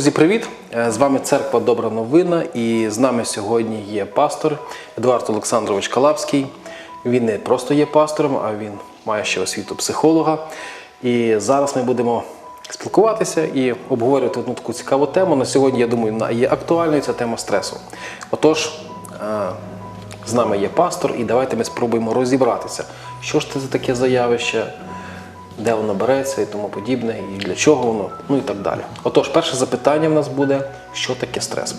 Друзі, привіт! Е, З вами церква Добра Новина, і з нами сьогодні є пастор Едуард Олександрович Калапський. Він не просто є пастором, а він має ще освіту психолога. І зараз ми будемо спілкуватися і обговорювати одну таку цікаву тему. На сьогодні, я думаю, вона є актуальною це тема стресу. Отож, е, з нами є пастор, і давайте ми спробуємо розібратися, що ж це за таке заявище, де воно береться і тому подібне, і для чого воно, ну і так далі. Отож, перше запитання в нас буде: що таке стрес?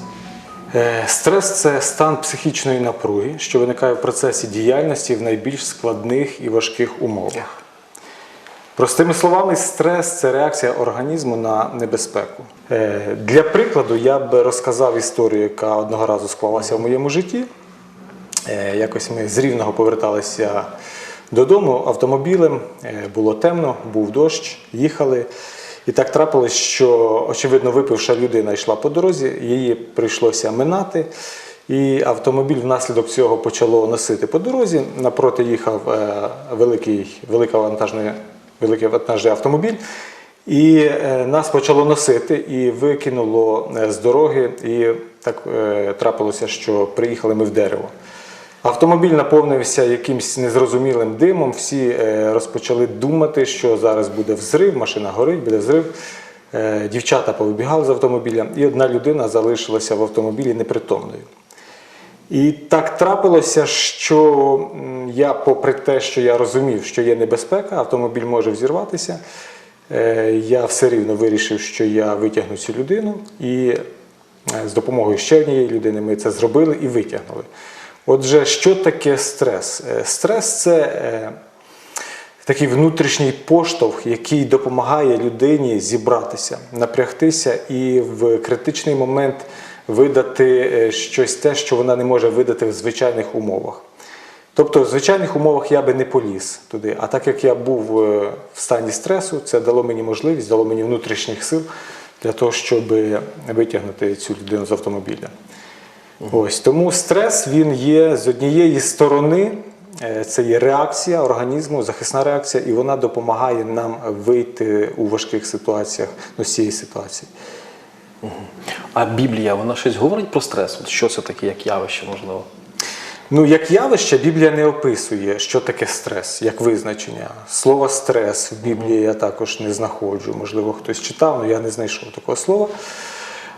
Е, Стрес це стан психічної напруги, що виникає в процесі діяльності в найбільш складних і важких умовах. Простими словами, стрес це реакція організму на небезпеку. Е, Для прикладу, я б розказав історію, яка одного разу склалася в моєму житті. Е, Якось ми з Рівного поверталися додому автомобілем, е, було темно, був дощ, їхали. І так трапилось, що, очевидно, випивша людина йшла по дорозі, її прийшлося минати. І автомобіль внаслідок цього почало носити по дорозі. Напроти їхав е, великий, велика вантажний, великий вантажний автомобіль. І е, нас почало носити і викинуло з дороги. І так трапилося, що приїхали ми в дерево. Автомобіль наповнився якимось незрозумілим димом. Всі е, розпочали думати, що зараз буде взрив, машина горить, буде взрив. Е, Дівчата повибігали з автомобіля, і одна людина залишилася в автомобілі непритомною. І так трапилося, що я, попри те, що я розумів, що є небезпека, автомобіль може взірватися. е, Я все рівно вирішив, що я витягну цю людину, і з допомогою ще однієї людини ми це зробили і витягнули. Отже, що таке стрес? Е, Стрес це е, такий внутрішній поштовх, який допомагає людині зібратися, напрягтися і в критичний момент видати е, щось те, що вона не може видати в звичайних умовах. Тобто, в звичайних умовах я би не поліз туди. А так як я був в стані стресу, це дало мені можливість, дало мені внутрішніх сил для того, щоб витягнути цю людину з автомобіля. Ось тому стрес він є з однієї сторони, е, це є реакція організму, захисна реакція, і вона допомагає нам вийти у важких ситуаціях ну, з цієї ситуації. А Біблія, вона щось говорить про стрес? Що це таке, як явище, можливо? Ну, як явище, Біблія не описує, що таке стрес, як визначення. Слово стрес в Біблії я також не знаходжу. Можливо, хтось читав, але я не знайшов такого слова.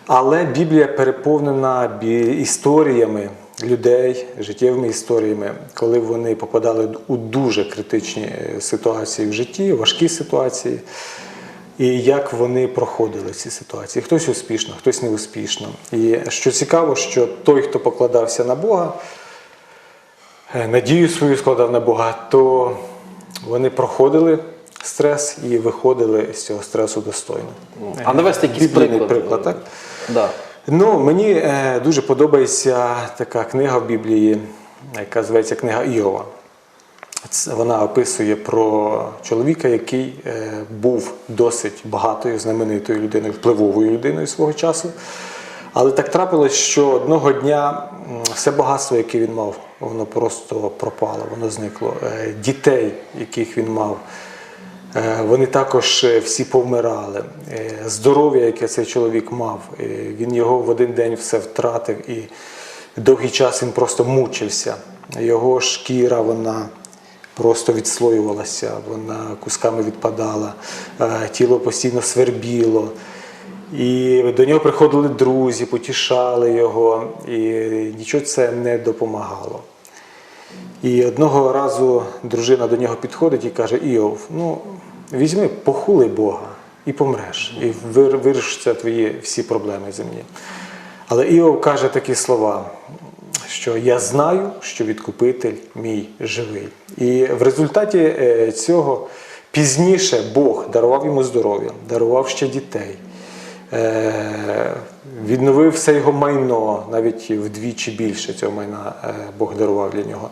Але Біблія переповнена історіями людей, життєвими історіями, коли вони попадали у дуже критичні е, ситуації в житті, важкі ситуації, і як вони проходили ці ситуації. Хтось успішно, хтось не успішно. І що цікаво, що той, хто покладався на Бога, е, надію свою складав на Бога, то вони проходили стрес і виходили з цього стресу достойно. А навести якийсь приклад? приклад, так? Да. Ну, мені е, дуже подобається така книга в Біблії, яка зветься Книга Іова. Це- Вона описує про чоловіка, який е, був досить багатою, знаменитою людиною, впливовою людиною свого часу. Але так трапилось, що одного дня все багатство, яке він мав, воно просто пропало, воно зникло. Е, Дітей, яких він мав, Вони також е, всі повмирали. Е, Здоров'я, яке цей чоловік мав, е, він його в один день все втратив і довгий час він просто мучився. Його шкіра вона просто відслоювалася, вона кусками відпадала, е, тіло постійно свербіло. І до нього приходили друзі, потішали його, і нічого це не допомагало. І одного разу дружина до нього підходить і каже: Іов, ну візьми, похули Бога і помреш, і вир- вирішаться твої всі проблеми земні. Але Іов каже такі слова, що я знаю, що відкупитель мій живий. І в результаті е, цього пізніше Бог дарував йому здоров'я, дарував ще дітей. Е, Відновив все його майно, навіть вдвічі більше цього майна е, Бог дарував для нього.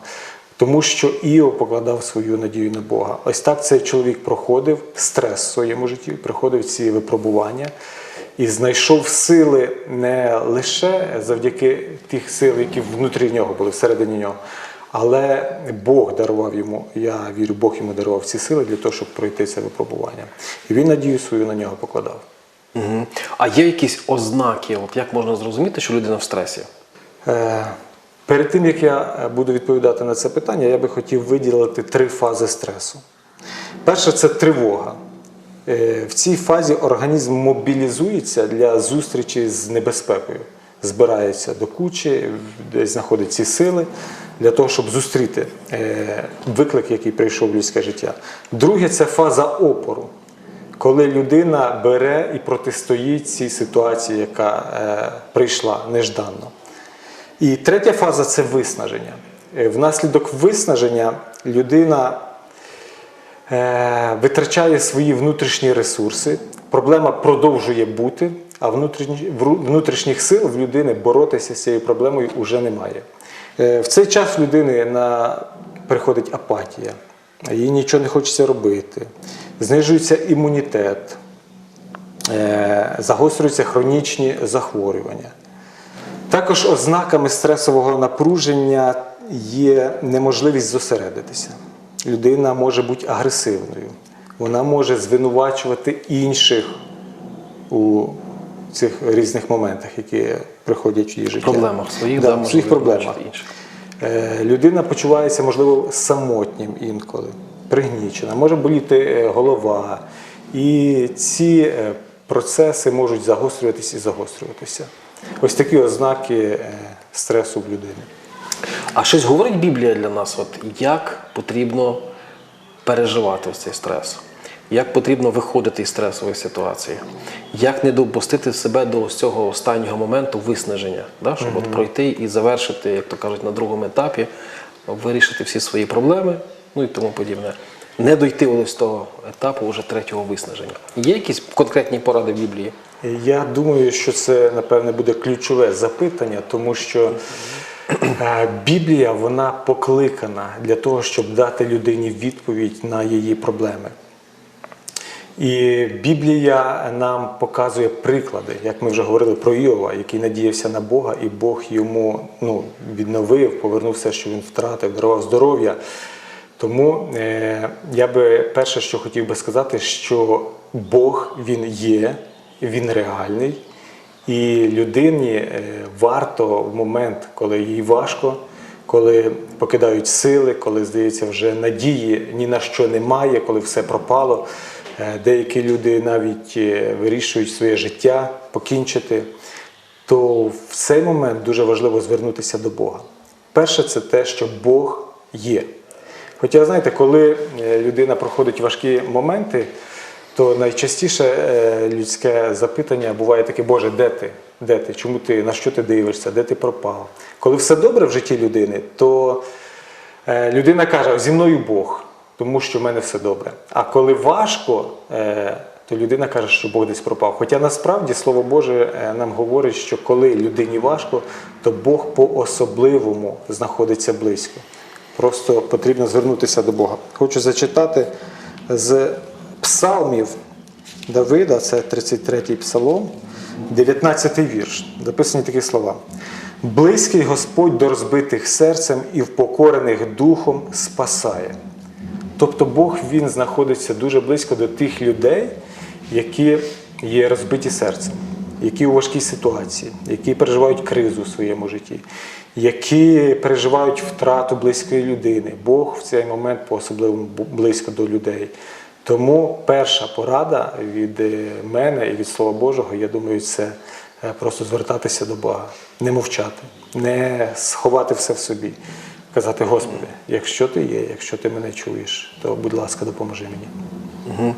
Тому що Іов покладав свою надію на Бога. Ось так цей чоловік проходив стрес в своєму житті, проходив ці випробування і знайшов сили не лише завдяки тих сил, які внутрі нього були, всередині нього, але Бог дарував йому. Я вірю, Бог йому дарував ці сили для того, щоб пройти це випробування. І він надію свою на нього покладав. Угу. А є якісь ознаки, от як можна зрозуміти, що людина в стресі? Е, Перед тим як я е, буду відповідати на це питання, я би хотів виділити три фази стресу. Перша це тривога. Е, В цій фазі організм мобілізується для зустрічі з небезпекою, збирається до кучі, десь знаходить ці сили для того, щоб зустріти е, виклик, який прийшов в людське життя. Друге це фаза опору коли людина бере і протистоїть цій ситуації, яка прийшла нежданно. І третя фаза це виснаження. Е, Внаслідок виснаження людина е, витрачає свої внутрішні ресурси, проблема продовжує бути, а внутрішніх сил в людини боротися з цією проблемою вже немає. Е, В цей час в людини приходить апатія, їй нічого не хочеться робити, знижується імунітет, загострюються хронічні захворювання. Також ознаками стресового напруження є неможливість зосередитися. Людина може бути агресивною, вона може звинувачувати інших у цих різних моментах, які приходять в її життя. Проблемах своїх, да, своїх проблемах. інших. Е, Людина почувається, можливо, самотнім інколи, пригнічена, може боліти е, голова. І ці е, процеси можуть загострюватися і загострюватися. Ось такі ознаки е, стресу в людини. А щось говорить Біблія для нас, от як потрібно переживати ось цей стрес? Як потрібно виходити із стресової ситуації? Як не допустити себе до ось цього останнього моменту виснаження, да? щоб от пройти і завершити, як то кажуть, на другому етапі, вирішити всі свої проблеми, ну і тому подібне. Не дойти ось того етапу вже третього виснаження. Є якісь конкретні поради в Біблії? Я думаю, що це напевне буде ключове запитання, тому що е, Біблія вона покликана для того, щоб дати людині відповідь на її проблеми. І Біблія нам показує приклади, як ми вже говорили про Іова, який надіявся на Бога, і Бог йому ну, відновив, повернув все, що він втратив, дарував здоров'я. Тому е, я би перше, що хотів би сказати, що Бог він є, він реальний, і людині е, варто в момент, коли їй важко, коли покидають сили, коли здається, вже надії ні на що немає, коли все пропало. Е, Деякі люди навіть е, вирішують своє життя покінчити, то в цей момент дуже важливо звернутися до Бога. Перше, це те, що Бог є. Хоча, знаєте, коли людина проходить важкі моменти, то найчастіше е, людське запитання буває таке, Боже, де ти? Де ти? Чому ти? На що ти дивишся? Де ти пропав? Коли все добре в житті людини, то е, людина каже, зі мною Бог, тому що в мене все добре. А коли важко, е, то людина каже, що Бог десь пропав. Хоча насправді Слово Боже нам говорить, що коли людині важко, то Бог по-особливому знаходиться близько. Просто потрібно звернутися до Бога. Хочу зачитати з псалмів Давида, це 33-й псалом, 19-й вірш. Записані такі слова. Близький Господь до розбитих серцем і впокорених духом спасає. Тобто Бог він знаходиться дуже близько до тих людей, які є розбиті серцем, які у важкій ситуації, які переживають кризу в своєму житті, які переживають втрату близької людини. Бог в цей момент по-особливому близько до людей. Тому перша порада від е, мене і від Слова Божого, я думаю, це е, просто звертатися до Бога, не мовчати, не сховати все в собі. Казати, Господи, якщо ти є, якщо ти мене чуєш, то будь ласка, допоможи мені. Угу.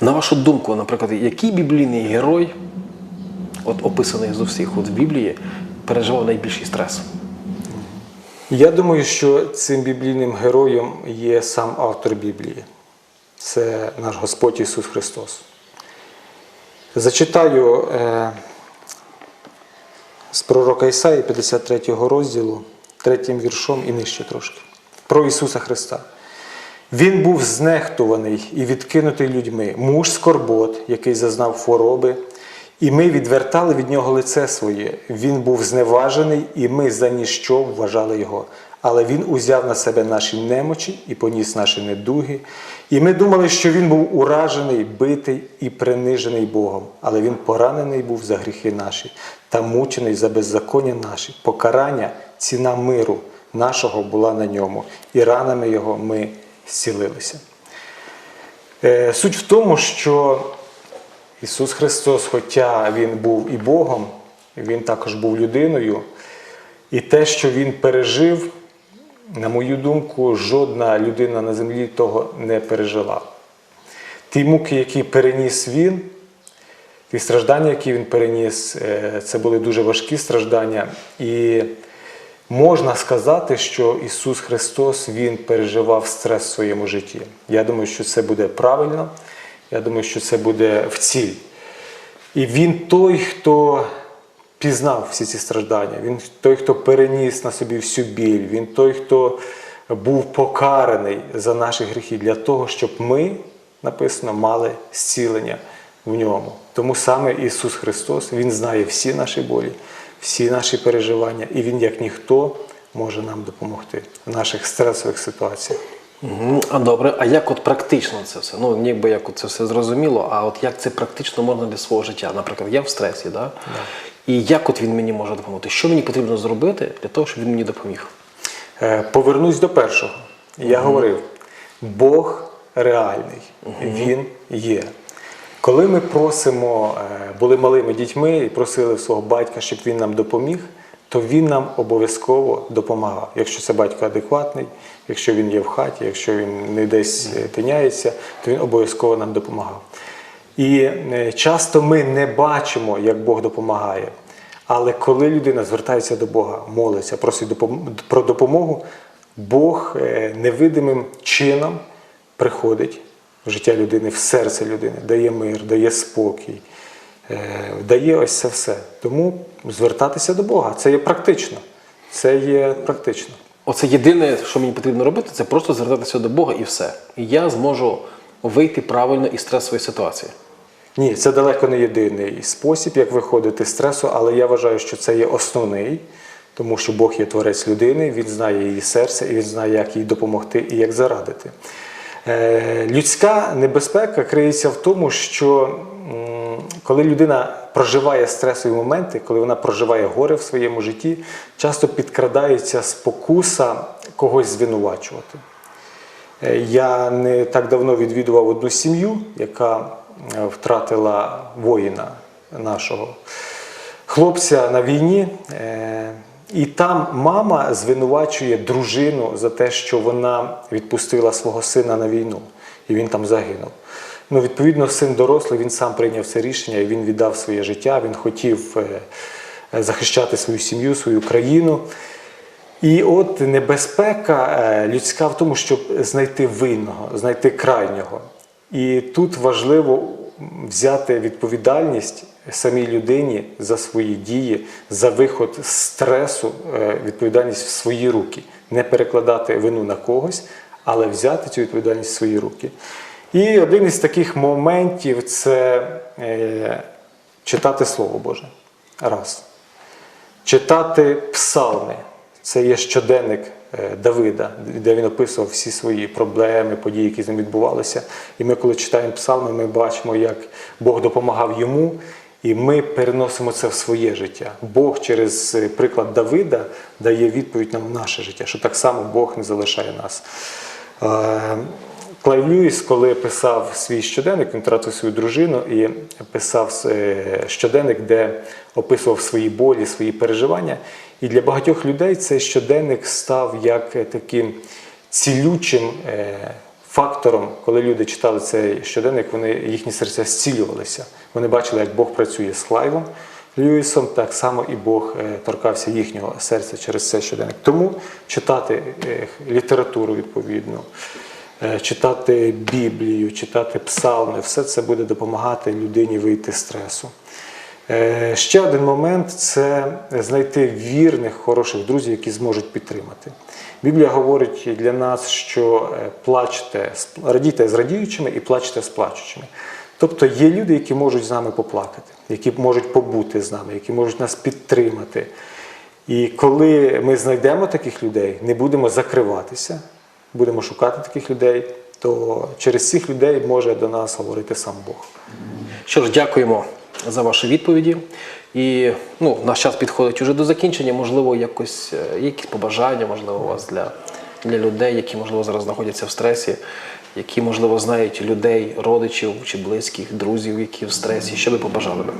На вашу думку, наприклад, який біблійний герой, от описаний з усіх от в Біблії, переживав найбільший стрес? Я думаю, що цим біблійним героєм є сам автор Біблії. Це наш Господь Ісус Христос. Зачитаю е, з пророка Ісаї 53 розділу, третім віршом і нижче трошки. Про Ісуса Христа. Він був знехтуваний і відкинутий людьми, муж скорбот, який зазнав хвороби, І ми відвертали від нього лице своє. Він був зневажений, і ми за ніщо вважали його. Але він узяв на себе наші немочі і поніс наші недуги. І ми думали, що він був уражений, битий і принижений Богом, але він поранений був за гріхи наші та мучений за беззаконня наші. Покарання, ціна миру нашого була на ньому, і ранами його ми зцілилися. Е, Суть в тому, що Ісус Христос, хоча Він був і Богом, Він також був людиною, і те, що Він пережив, на мою думку, жодна людина на землі того не пережила. Ті муки, які переніс Він, ті страждання, які він переніс, е, це були дуже важкі страждання. І можна сказати, що Ісус Христос Він переживав стрес в своєму житті. Я думаю, що це буде правильно. Я думаю, що це буде в ціль. І він той, хто пізнав всі ці страждання, він той, хто переніс на собі всю біль, він той, хто був покараний за наші гріхи для того, щоб ми, написано, мали зцілення в ньому. Тому саме Ісус Христос Він знає всі наші болі, всі наші переживання, і Він, як ніхто, може нам допомогти в наших стресових ситуаціях. А добре, а як от практично це все? Ну, ніби як от це все зрозуміло, а от як це практично можна для свого життя? Наприклад, я в стресі, да? І як от він мені може допомогти? Що мені потрібно зробити для того, щоб він мені допоміг? Е, Повернусь до першого. Я говорив: Бог реальний, Він є. Коли ми просимо, е, були малими дітьми і просили свого батька, щоб він нам допоміг, то він нам обов'язково допомагав. Якщо це батько адекватний, якщо він є в хаті, якщо він не десь е, тиняється, то він обов'язково нам допомагав. І е, часто ми не бачимо, як Бог допомагає. Але коли людина звертається до Бога, молиться, просить про допомогу, Бог е, невидимим чином приходить в життя людини, в серце людини, дає мир, дає спокій, е, дає ось це все. Тому звертатися до Бога це є практично. Це є практично. Оце єдине, що мені потрібно робити, це просто звертатися до Бога і все. І я зможу вийти правильно із стресової ситуації. Ні, це далеко не єдиний спосіб, як виходити з стресу, але я вважаю, що це є основний, тому що Бог є творець людини, він знає її серце, і він знає, як їй допомогти і як зарадити. Е, людська небезпека криється в тому, що коли людина проживає стресові моменти, коли вона проживає горе в своєму житті, часто підкрадається спокуса когось звинувачувати. Е, Я не так давно відвідував одну сім'ю, яка втратила воїна нашого хлопця на війні. Е, І там мама звинувачує дружину за те, що вона відпустила свого сина на війну, і він там загинув. Ну, відповідно, син дорослий, він сам прийняв це рішення, і він віддав своє життя, він хотів е, захищати свою сім'ю, свою країну. І от небезпека е, людська в тому, щоб знайти винного, знайти крайнього. І тут важливо взяти відповідальність самій людині за свої дії, за виход з стресу, е, відповідальність в свої руки, не перекладати вину на когось, але взяти цю відповідальність в свої руки. І один із таких моментів це е, читати Слово Боже. Раз. Читати псалми. Це є щоденник Давида, де він описував всі свої проблеми, події, які з ним відбувалися. І ми, коли читаємо псалми, ми бачимо, як Бог допомагав йому, і ми переносимо це в своє життя. Бог через е, приклад Давида дає відповідь нам в наше життя, що так само Бог не залишає нас. Е, Клайв Льюіс, коли писав свій щоденник, він втратив свою дружину і писав е, щоденник, де описував свої болі, свої переживання. І для багатьох людей цей щоденник став як е, таким цілючим е, фактором, коли люди читали цей щоденник, вони їхні серця зцілювалися. Вони бачили, як Бог працює з Клайвом Льюісом, так само і Бог е, торкався їхнього серця через цей щоденник. Тому читати літературу відповідну. Е, читати Біблію, читати псалми, все це буде допомагати людині вийти з стресу. Е, Ще один момент це знайти вірних, хороших друзів, які зможуть підтримати. Біблія говорить для нас, що е, плачте, радійте з радіючими і плачте з плачучими. Тобто є люди, які можуть з нами поплакати, які можуть побути з нами, які можуть нас підтримати. І коли ми знайдемо таких людей, не будемо закриватися, будемо шукати таких людей, то через цих людей може до нас говорити сам Бог. Що ж, дякуємо за ваші відповіді. І ну, наш час підходить уже до закінчення. Можливо, якось е, якісь побажання, можливо, у вас для, для людей, які, можливо, зараз знаходяться в стресі, які, можливо, знають людей, родичів чи близьких, друзів, які в стресі. Що ви побажали би?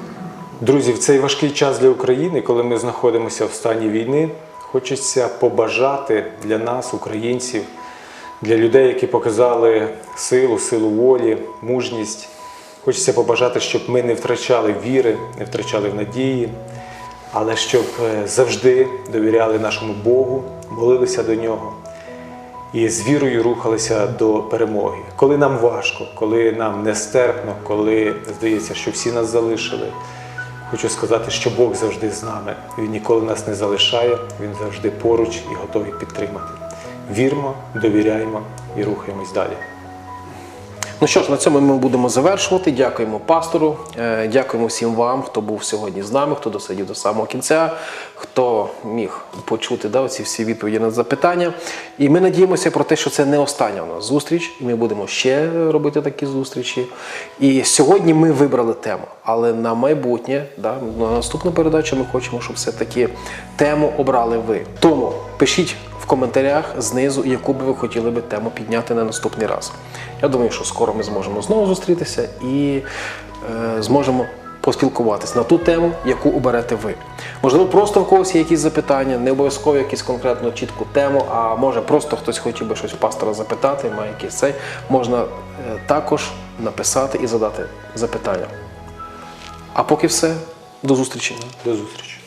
Друзі, в цей важкий час для України, коли ми знаходимося в стані війни, хочеться побажати для нас, українців, для людей, які показали силу, силу волі, мужність. Хочеться побажати, щоб ми не втрачали віри, не втрачали надії, але щоб е, завжди довіряли нашому Богу, молилися до нього і з вірою рухалися до перемоги. Коли нам важко, коли нам нестерпно, коли здається, що всі нас залишили. Хочу сказати, що Бог завжди з нами. Він ніколи нас не залишає, Він завжди поруч і готовий підтримати. Вірмо, довіряємо і рухаємось далі. Ну що ж, на цьому ми будемо завершувати. Дякуємо пастору, е, дякуємо всім вам, хто був сьогодні з нами, хто досидів до самого кінця, хто міг почути да, ці всі відповіді на запитання. І ми надіємося про те, що це не остання у нас зустріч, і ми будемо ще робити такі зустрічі. І сьогодні ми вибрали тему, але на майбутнє, да, на наступну передачу ми хочемо, щоб все-таки тему обрали ви. Тому пишіть в коментарях знизу, яку би ви хотіли би тему підняти на наступний раз. Я думаю, що скоро ми зможемо знову зустрітися і е, зможемо поспілкуватись на ту тему, яку оберете ви. Можливо, просто в когось є якісь запитання, не обов'язково якусь конкретну чітку тему, а може просто хтось хотів би щось у пастора запитати, має якийсь цей. Можна е, також написати і задати запитання. А поки все, до зустрічі. До зустрічі!